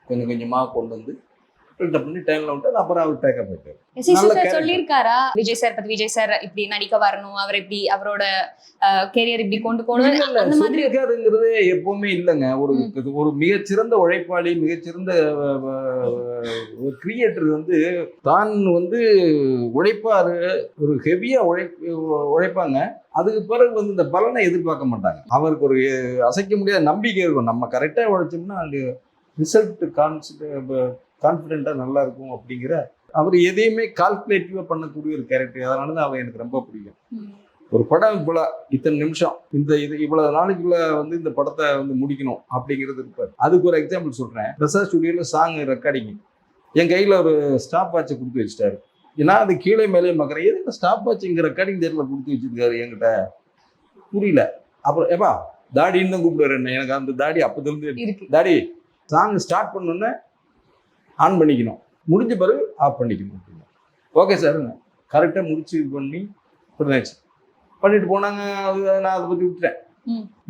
கொஞ்சம் கொஞ்சமா கொண்டு வந்து பில்டப் பண்ணி டைம்ல விட்டு அப்புறம் அவர் டேக்கப் ஆயிட்டார். சொல்லியிருக்காரா? விஜய் சார் பத்தி விஜய் சார் இப்படி நடிக்க வரணும் அவர் இப்படி அவரோட கெரியர் இப்படி கொண்டு போகணும் சொல்லியிருக்காருங்கிறது எப்பவுமே இல்லைங்க. ஒரு ஒரு மிகச்சிறந்த உழைப்பாளி மிகச்சிறந்த கிரியேட்டர் வந்து தான் வந்து உழைப்பாரு. ஒரு ஹெவியா உழை உழைப்பாங்க. அதுக்கு பிறகு வந்து இந்த பலனை எதிர்பார்க்க மாட்டாங்க. அவருக்கு ஒரு அசைக்க முடியாத நம்பிக்கை இருக்கும். நம்ம கரெக்டா உழைச்சோம்னா அது ரிசல்ட் கான்ஃபிடென்ட்டா நல்லா இருக்கும் அப்படிங்கிற அவர் எதையுமே கால்குலேட்டிவா பண்ணக்கூடிய ஒரு கேரக்டர் அதனால தான் அவர் எனக்கு ரொம்ப பிடிக்கும். ஒரு படம் இவ்வளோ இத்தனை நிமிஷம் இந்த இது இவ்வளவு நாளைக்குள்ள வந்து இந்த படத்தை வந்து முடிக்கணும் அப்படிங்கிறது இருப்பார். அதுக்கு ஒரு எக்ஸாம்பிள் சொல்றேன். பிரசாத் ஸ்டுடியோவில் சாங் ரெக்கார்டிங் என் கையில் ஒரு ஸ்டாப் வாட்சை கொடுத்து வச்சிட்டாரு. நான் அது கீழே மேலே பார்க்குறேன் எதுக்கு ஸ்டாப் வாட்ச் இங்கே ரெக்கார்டிங் தேர்ல கொடுத்து வச்சிருக்காரு என்கிட்ட? புரியல. அப்புறம் ஏப்பா தாடின்னு தான் கூப்பிடுவாரு என்ன. எனக்கு அந்த தாடி அப்போதுலேருந்து தாடி சாங் ஸ்டார்ட் பண்ணோன்னே ஆன் பண்ணிக்கணும். முடிஞ்ச பிறகு ஆஃப் பண்ணிக்கணும் ஓகே சார் கரெக்டாக முடிச்சு இது பண்ணி பண்ணியாச்சு பண்ணிட்டு போனாங்க அது நான் அதை பற்றி விட்டுட்டேன்.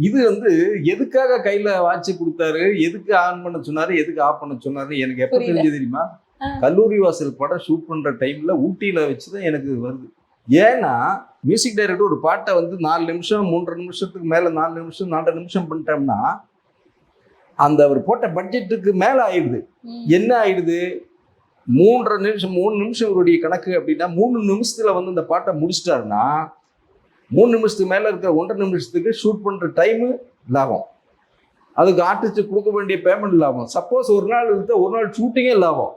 இது வந்து எதுக்காக கையில வாட்ச் கொடுத்தாரு? எதுக்கு ஆன் பண்ண சொன்னாரு? எதுக்கு ஆஃப் பண்ண சொன்னாரு எனக்கு எப்போ. தெரிஞ்சது தெரியுமா. கல்லூரி வாசல் படம் ஷூட் பண்ற டைம்ல ஊட்டியில வச்சுதான் எனக்கு இது வருது. ஏன்னா மியூசிக் டைரக்டர் ஒரு பாட்டை வந்து நாலு நிமிஷம் மூன்றரை நிமிஷத்துக்கு மேல நாலு நிமிஷம் நாலரை நிமிஷம் பண்ணிட்டோம்னா அந்த அவர் போட்ட பட்ஜெட்டுக்கு மேல ஆயிடுது. என்ன ஆயிடுது? மூன்றரை நிமிஷம் மூணு நிமிஷம் இவருடைய கணக்கு அப்படின்னா மூணு நிமிஷத்துல வந்து இந்த பாட்டை முடிச்சிட்டாருன்னா மூணு நிமிஷத்துக்கு மேல இருக்கிற ஒன்றரை நிமிஷத்துக்கு ஷூட் பண்ற டைமு லாபம். அதுக்கு ஆர்டிஸ்ட் கொடுக்க வேண்டிய பேமெண்ட் லாபம். சப்போஸ் ஒரு நாள் இருந்தால் ஒரு நாள் ஷூட்டிங்கே லாபம்.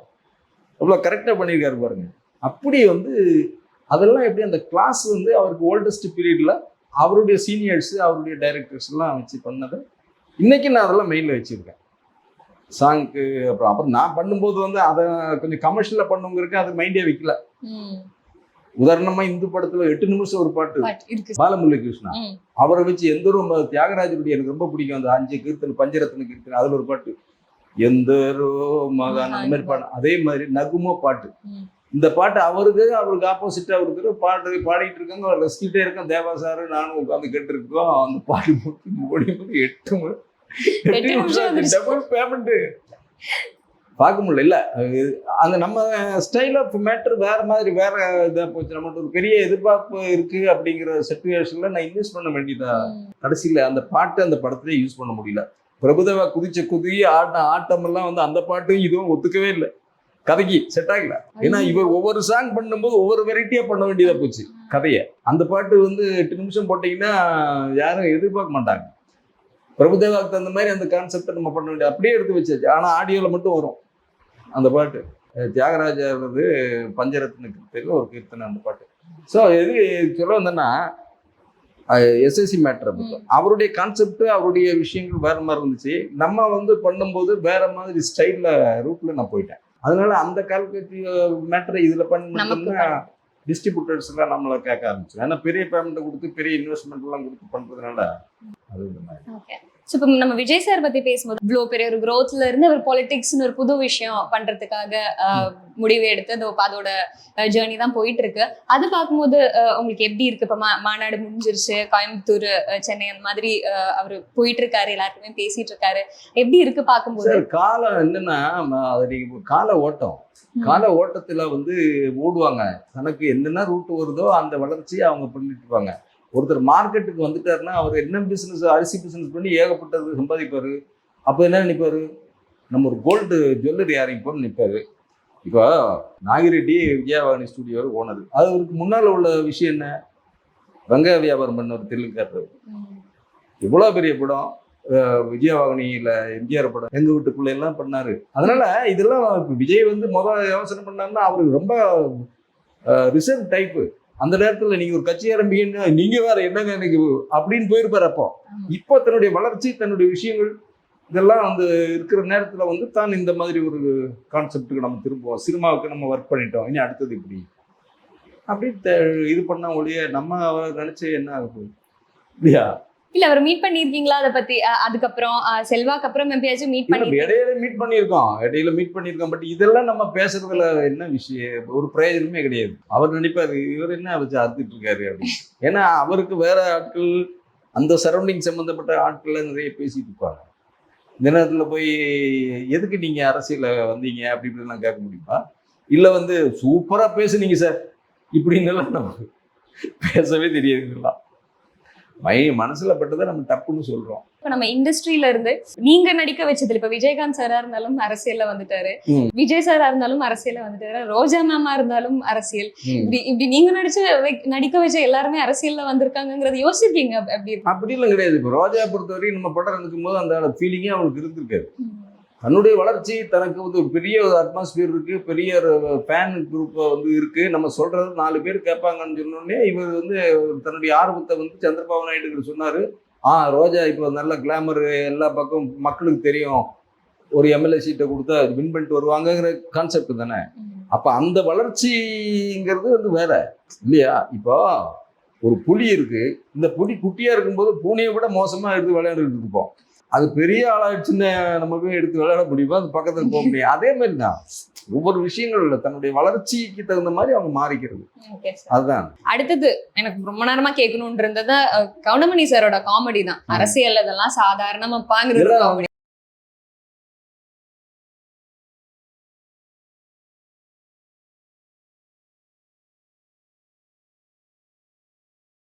அவ்வளோ கரெக்டாக பண்ணியிருக்காரு பாருங்க. அப்படி வந்து அதெல்லாம் எப்படி அந்த கிளாஸ் வந்து அவருக்கு ஓல்டஸ்ட் பீரியடில் அவருடைய சீனியர்ஸ் அவருடைய டைரக்டர்ஸ் எல்லாம் வச்சு பண்ணதை இன்னைக்கு நான் அதெல்லாம் மெயிலில் வச்சுருக்கேன் சாங்க்கு அப்புறம் அப்புறம் நான் பண்ணும்போது வந்து அதை கொஞ்சம் கமர்ஷியலாக பண்ணுங்கிறதுக்கு அது மைண்டே வைக்கல. உதாரணமா இந்து படத்துல எட்டு நிமிஷம் ஒரு பாட்டு பாலமுரளி கிருஷ்ணா. அவரை வச்சு எந்த ஒரு தியாகராஜருடைய எனக்கு ரொம்ப பிடிக்கும் அந்த அஞ்சு கீர்த்தனை பஞ்சரத்ன கீர்த்தனை அதுல ஒரு பாட்டு எந்தரோ மகான் அந்த மாதிரி பாட்டு அதே மாதிரி நகுமோ பாட்டு. இந்த பாட்டு அவருக்கு அவருக்கு ஆப்போசிட்டா ஒருத்தர் பாட்டு பாடிட்டு இருக்காங்க. அவர் ரசிக்கிட்டே இருக்கோம். தேவா சாரு நானும் உட்காந்து கேட்டு இருக்கோம் அந்த பாட்டு முடியும்போது எட்டு மணி எட்டு நிமிஷம் வந்துருச்சு. டபுள் பேமெண்ட் பார்க்க முடியல. இல்ல அந்த நம்ம ஸ்டைல் ஆஃப் மேட்டர் வேற மாதிரி வேற இதா போச்சு. நம்மகிட்ட ஒரு பெரிய எதிர்பார்ப்பு இருக்கு அப்படிங்கிற சுச்சுவேஷன்ல நான் இன்வெஸ்ட் பண்ண வேண்டியதா? ம். கடைசியில அந்த பாட்டு அந்த படத்திலே யூஸ் பண்ண முடியல. பிரபுதேவா குதிச்ச குதி ஆட்டம் ஆட்டம் எல்லாம் வந்து அந்த பாட்டும் இதுவும் ஒத்துக்கவே இல்லை. கதைக்கு செட் ஆகல. ஏன்னா இவர் ஒவ்வொரு சாங் பண்ணும்போது ஒவ்வொரு வெரைட்டியா பண்ண வேண்டியதா போச்சு கதையை. அந்த பாட்டு வந்து எட்டு நிமிஷம் போட்டீங்கன்னா யாரும் எதிர்பார்க்க மாட்டாங்க. பிரபுதேவாவுக்கு தகுந்த மாதிரி அந்த கான்செப்டை நம்ம பண்ண வேண்டியது அப்படியே எடுத்து வச்சாச்சு. ஆனா ஆடியோல மட்டும் வரும் அந்த பாட்டு. அஹ் தியாகராஜர் வந்து பஞ்சரத்ன கீர்த்தனையில் ஒரு கீர்த்தனை அந்த பாட்டு. ஸோ எது சொல்ல வந்தேன்னா எஸ்எஸ்சி பற்றி அவருடைய கான்செப்ட் அவருடைய விஷயங்கள் வேற மாதிரி இருந்துச்சு. நம்ம வந்து பண்ணும்போது வேற மாதிரி ஸ்டைல்ல ரூட்ல நான் போயிட்டேன். அதனால அந்த கால்குலேட்டிவ் மேட்டரை இதுல நமக்கு பண்ணா. டிஸ்ட்ரிபியூட்டர்ஸ் எல்லாம் நம்மளை கேட்க ஆரம்பிச்சு ஏன்னா பெரிய பேமெண்ட் கொடுத்து பெரிய இன்வெஸ்ட்மெண்ட் எல்லாம் கொடுத்து பண்றதுனால அது இந்த மாதிரி. ஸோ இப்போ நம்ம விஜய் சார் பத்தி பேசும்போது இவ்வளோ பெரிய ஒரு growthல இருந்து அவர் பொலிட்டிக்ஸ்னு ஒரு புது விஷயம் பண்றதுக்காக முடிவு எடுத்து அதோ அதோட ஜேர்னி தான் போயிட்டு இருக்கு அது பார்க்கும்போது உங்களுக்கு எப்படி இருக்கு? இப்போ மாநாடு முடிஞ்சிருச்சு. கோயம்புத்தூர் சென்னை அந்த மாதிரி அவர் போயிட்டு இருக்காரு எல்லாருக்குமே பேசிட்டு இருக்காரு எப்படி இருக்கு பார்க்கும்போது? காலம் என்னன்னா அது கால ஓட்டம். கால ஓட்டத்துல வந்து ஓடுவாங்க தனக்கு என்னென்ன ரூட் வருதோ அந்த வளர்ச்சியை அவங்க பண்ணிட்டு இருப்பாங்க. ஒருத்தர் மார்க்கெட்டுக்கு வந்துட்டாருன்னா அவர் என்ன பிஸ்னஸ் அரிசி பிஸ்னஸ் பண்ணி ஏகப்பட்டது சம்பாதிப்பார். அப்போ என்ன நினைப்பார்? நம்ம ஒரு கோல்டு ஜுவல்லரி ஆரம்பிப்போம்னு நிற்பாரு இப்போ நாகிரெட்டி விஜயவாணி ஸ்டுடியோ ஓனர் அவருக்கு முன்னால் உள்ள விஷயம் என்ன? வெங்காய வியாபாரம் பண்ண ஒரு தெலுங்குக்காரர் இவ்வளோ பெரிய படம் விஜயவாகனியில் எம்ஜிஆர் படம் எங்கள் வீட்டுக்குள்ள எல்லாம் பண்ணார். அதனால் இதெல்லாம் இப்போ விஜய் வந்து முதல் யோசனை பண்ணாருன்னா அவருக்கு ரொம்ப ரிசர்வ் டைப்பு அந்த நேரத்துல நீங்க ஒரு கட்சி ஆரம்பிக்கன்னா நீங்க வேற என்னங்க எனக்கு அப்படின்னு போயிருப்பாரு அப்போ. இப்போ தன்னுடைய வளர்ச்சி தன்னுடைய விஷயங்கள் இதெல்லாம் வந்து இருக்கிற நேரத்துல வந்து தான் இந்த மாதிரி ஒரு கான்செப்டுக்கு நம்ம திரும்புவோம். சினிமாவுக்கு நம்ம ஒர்க் பண்ணிட்டோம். இனி அடுத்தது இப்படி. அப்படி இது பண்ணா ஒழிய நம்ம நினைச்சு என்ன ஆக போகுது இல்லையா? இல்ல அவர் மீட் பண்ணிருக்கீங்களா அதை பத்தி அதுக்கப்புறம் செல்வாக்கு அப்புறம் எப்பயாச்சும் மீட் பண்ணி இடையில மீட் பண்ணியிருக்கோம். இடையில மீட் பண்ணியிருக்கோம். பட் இதெல்லாம் நம்ம பேசுறதுல என்ன விஷயம்? ஒரு பிரயோஜனமே கிடையாது. அவர் நினைப்பாரு இவர் என்ன வச்சு அறுத்துட்டு இருக்காரு அப்படின்னு. ஏன்னா அவருக்கு வேற ஆட்கள் அந்த சரௌண்டிங் சம்பந்தப்பட்ட ஆட்கள் நிறைய பேசிட்டு இருப்பாங்க. இந்த நேரத்துல போய் எதுக்கு நீங்க அரசியல வந்தீங்க? அப்படி இப்படிலாம் கேட்க முடியுமா? இல்ல வந்து சூப்பரா பேசுனீங்க சார். இப்படின்னு எல்லாம் நம்ம பேசவே தெரியாது இதெல்லாம். மை மனசுல பட்டதை நம்ம தப்புன்னு சொல்றோம். இப்ப நம்ம இண்டஸ்ட்ரியில இருந்து நீங்க நடிக்க வச்சதுல இப்ப விஜயகாந்த் சாரா இருந்தாலும் அரசியல்ல வந்துட்டாரு. விஜய் சாரா இருந்தாலும் அரசியல்ல வந்துட்டாரு. ரோஜா மேமா இருந்தாலும் அரசியல். இப்படி இப்படி நீங்க நடிச்ச நடிக்க வச்ச எல்லாருமே அரசியல்ல வந்திருக்காங்கங்கறது யோசிச்சிருக்கீங்க அப்ப- அப்படி இருக்கு. அப்படிலாம் கிடையாது. இப்போ ரோஜா பொறுத்தவரைக்கும் நம்ம படம் நடக்கும் போது அந்த ஃபீலிங்கே அவனுக்கு இருந்திருக்காது. தன்னுடைய வளர்ச்சி தனக்கு வந்து ஒரு பெரிய ஒரு அட்மாஸ்பியர் இருக்கு பெரிய ஒரு ஃபேன் குரூப் வந்து இருக்கு. நம்ம சொல்றது நாலு பேர் கேட்பாங்கன்னு சொன்னோடனே இவர் வந்து தன்னுடைய ஆர்வத்தை வந்து சந்திரபாபு நாயுடு சொன்னாரு. ஆ ரோஜா இப்போ நல்ல கிளாமர் எல்லா பக்கம் மக்களுக்கு தெரியும். ஒரு எம்எல்ஏ சீட்டை கொடுத்தா வின் பண்ணிட்டு வருவாங்கங்கிற கான்செப்ட் தானே? அப்ப அந்த வளர்ச்சிங்கிறது வந்து வேற. இல்லையா? இப்போ ஒரு புலி இருக்கு. இந்த புலி குட்டியா இருக்கும்போது பூனையை விட மோசமா எடுத்து விளையாண்டுட்டு இருப்போம். அது பெரிய ஆளாச்சுன்னு நம்ம போய் எடுத்து விளையாட முடியுமா? அது பக்கத்துல போக முடியும் அதே மாதிரி தான் ஒவ்வொரு விஷயங்கள்ல தன்னுடைய வளர்ச்சிக்கு தகுந்த மாதிரி அவங்க மாறிக்கிறது. அதுதான். அடுத்தது எனக்கு ரொம்ப நேரமா கேட்கணும்னு இருந்தது அஹ், கவுண்டமணி சாரோட காமெடி தான். அரசியல் இதெல்லாம் சாதாரணமா பாங்குறது